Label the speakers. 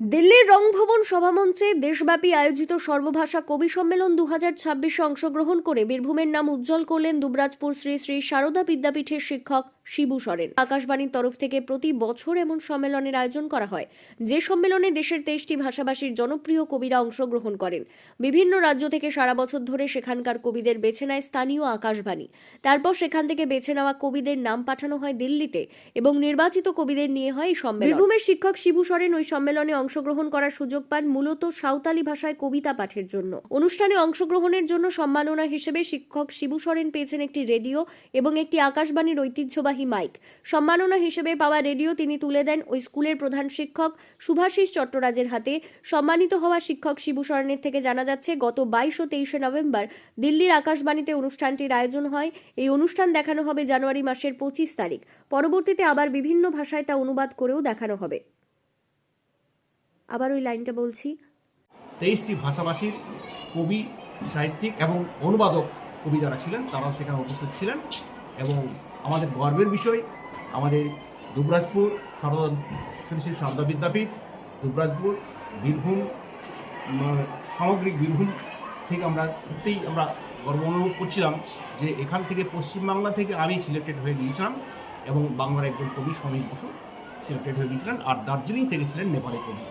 Speaker 1: দিল্লির রংভবন সভামঞ্চে দেশব্যাপী আয়োজিত সর্বভাষা কবি সম্মেলন দু হাজার ছাব্বিশে অংশগ্রহণ করে বীরভূমের নাম উজ্জ্বল করলেন দুবরাজপুর শ্রী শ্রী সারদা বিদ্যাপীঠের শিক্ষক শিবু সরেন। আকাশবাণীর তরফ থেকে প্রতি বছর এমন সম্মেলনের আয়োজন করা হয়, যে সম্মেলনে দেশের তেইশটি ভাষাভাষীর জনপ্রিয় কবিরা অংশগ্রহণ করেন। বিভিন্ন রাজ্য থেকে সারা বছর ধরে সেখানকার কবিদের বেছে নেয় স্থানীয় আকাশবাণী। তারপর সেখান থেকে বেছে নেওয়া কবিদের নাম পাঠানো হয় দিল্লিতে এবং নির্বাচিত কবিদের নিয়ে হয় এই সম্মেলন। বীরভূমের শিক্ষক শিবু সরেন ওই সম্মেলনে অংশগ্রহণ করার সুযোগ পান মূলত সাঁওতালি ভাষায় কবিতা পাঠের জন্য। অনুষ্ঠানে অংশগ্রহণের জন্য সম্মাননা হিসেবে শিক্ষক শিবু সরেন পেয়েছেন একটি রেডিও এবং একটি আকাশবাণীর ঐতিহ্যবাহী মাইক। সম্মাননা হিসেবে পাওয়া রেডিও তিনি তুলে দেন ওই স্কুলের প্রধান শিক্ষক সুভাষিস চট্টরাজের হাতে। সম্মানিত হওয়া শিক্ষক শিবু সরেনের থেকে জানা যাচ্ছে, গত বাইশ ও তেইশে নভেম্বর দিল্লির আকাশবাণীতে অনুষ্ঠানটির আয়োজন হয়। এই অনুষ্ঠান দেখানো হবে জানুয়ারি মাসের পঁচিশ তারিখ। পরবর্তীতে আবার বিভিন্ন ভাষায় তা অনুবাদ করেও দেখানো হবে। আবার ওই লাইনটা বলছি।
Speaker 2: তেইশটি ভাষাভাষীর কবি, সাহিত্যিক এবং অনুবাদক কবি যারা ছিলেন, তারাও সেখানে উপস্থিত ছিলেন এবং আমাদের গর্বের বিষয়, আমাদের দুবরাজপুর সারদা শ্রী সারদা বিদ্যাপীঠ, দুবরাজপুর বীরভূম সামগ্রিক বীরভূম থেকে আমরা সত্যিই আমরা গর্ব অনুভব করছিলাম যে এখান থেকে পশ্চিমবাংলা থেকে আমি সিলেক্টেড হয়ে গিয়েছিলাম এবং বাংলার একজন কবি সমীর বসু সিলেক্টেড হয়ে গিয়েছিলেন আর দার্জিলিং থেকে ছিলেন নেপালি কবি।